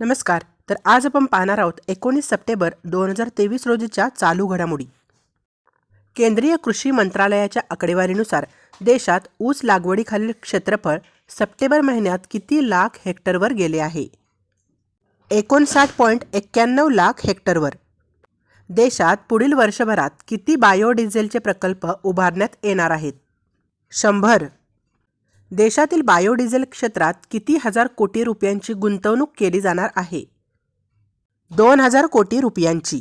नमस्कार तर आज आपण पाहणार आहोत एकोणीस सप्टेंबर दोन हजार तेवीस रोजीच्या चालू घडामोडी. केंद्रीय कृषी मंत्रालयाच्या आकडेवारीनुसार देशात ऊस लागवडीखालील क्षेत्रफळ सप्टेंबर महिन्यात किती लाख हेक्टरवर गेले आहे? एकोणसाठ पॉईंट एक्क्याण्णव लाख हेक्टरवर. देशात पुढील वर्षभरात किती बायोडिझेलचे प्रकल्प उभारण्यात येणार आहेत? शंभर देशातील बायोडिझेल क्षेत्रात किती हजार कोटी रुपयांची गुंतवणूक केली जाणार आहे? दोन हजार कोटी रुपयांची.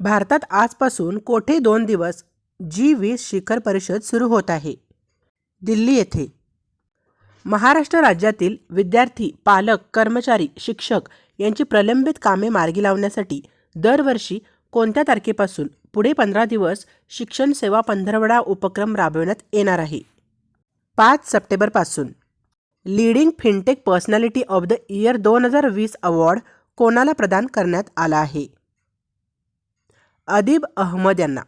भारतात आजपासून कोठे दोन दिवस जी वीस शिखर परिषद सुरू होत आहे? दिल्ली येथे. महाराष्ट्र राज्यातील विद्यार्थी पालक कर्मचारी शिक्षक यांची प्रलंबित कामे मार्गी लावण्यासाठी दरवर्षी कोणत्या तारखेपासून पुढे पंधरा दिवस शिक्षण सेवा पंधरवडा उपक्रम राबविण्यात येणार आहे? पाच सप्टेंबरपासून. Leading fintech personality of the year दोन हजार वीस अवॉर्ड कोणाला प्रदान करण्यात आला आहे? अदीब अहमद यांना.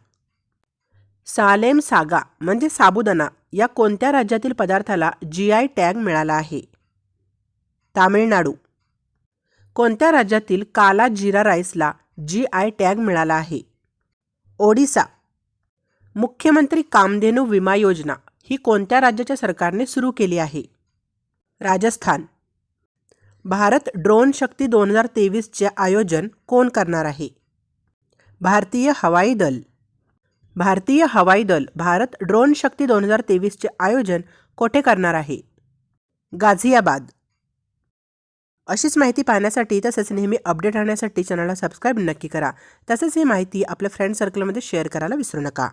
सालेम सागा म्हणजे साबुदाणा या कोणत्या राज्यातील पदार्थाला जी आय टॅग मिळाला आहे? तामिळनाडू. कोणत्या राज्यातील काला जिरा राईसला जी आय टॅग मिळाला आहे? ओडिसा. मुख्यमंत्री कामधेनू विमा योजना ही कोणत्या राज्याच्या सरकारने सुरू केली आहे? राजस्थान. भारत ड्रोन शक्ती दोन हजार तेवीसचे आयोजन कोण करणार आहे? भारतीय हवाई दल. भारतीय हवाई दल भारत ड्रोन शक्ती दोन हजार तेवीसचे आयोजन कोठे करणार आहे? गाझियाबाद. अशीच माहिती पाहण्यासाठी तसेच नेहमी अपडेट राहण्यासाठी चॅनलला सबस्क्राईब नक्की करा. तसेच ही माहिती आपल्या फ्रेंड सर्कलमध्ये शेअर करायला विसरू नका.